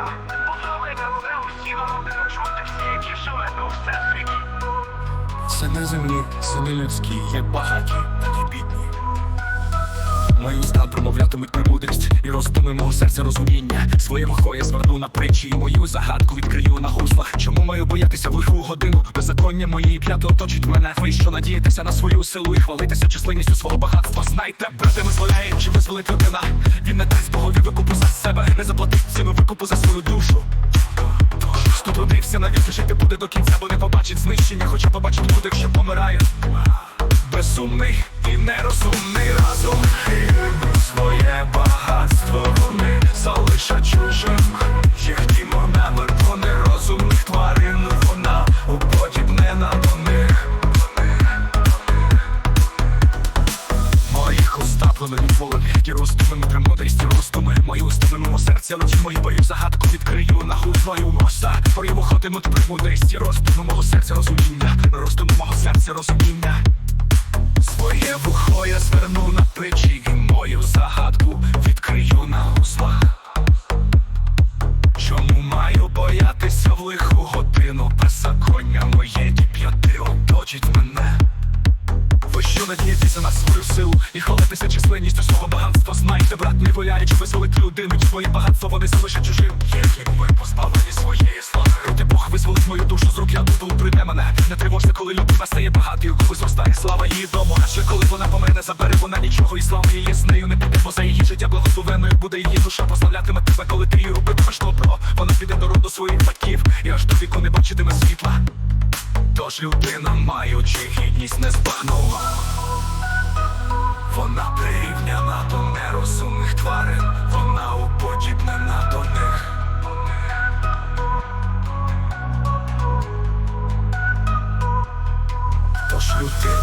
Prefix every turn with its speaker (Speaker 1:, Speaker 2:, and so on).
Speaker 1: я Половина не усі народи чути всі, які живуть у всесвіті Це не земні, сини людські, є багаті. Мої уста промовлятимуть премудрість і розтуми мого серця розуміння. Своє вухо я зверну на притчі, і мою загадку відкрию на гуслах. Чому маю боятися в лиху годину? Беззаконня мої п'яти оточить мене. Ви що надіятися на свою силу і хвалитися численністю свого багатства. Знайте, брати визволяє, чи визволить людина. Він не дасть Богові викупу за себе, не заплатить ціну викупу за свою душу. Хто трудився навіки жити буде до кінця, бо не побачить знищення, хоча побачить буде, що помирає. Безумний і нерозумний разом які ростуми премудрість ростуми Мої уста серця лучі мої бою загадку відкрию на твою моста Твої виходимуть премудрість ростуми мого серця розуміння Ростуми мого серця розуміння Своє вухо я зверну на печі і мою загадку відкрию на гуслах. Чому маю боятися в лиху годину? Беззаконня моє діп'яти оточить мене на дні дійсно на свою силу І холитися численністю свого багатства. Знайте, брат, не бояріч, визволить людину Своє багатство вони залишать чужим Є ми позбавлені своєї слави. Роти Бог визволить мою душу з рук, я тут прийме мене. Не тривожте, коли людина стає багатою, коли зростає слава її дому. Ще коли вона помине, забере вона нічого і слава її з нею не піде, бо за її життя благословеною буде її душа. Прославлятиме тебе, коли ти її робитимеш добро. Вона піде до роду своїх батьків І аж до віку не бачитиме світла. Служив ти нам, маючи гідність не збагнула Вона прирівняна до нерозумних тварин, вона уподібнена до них. Тож люди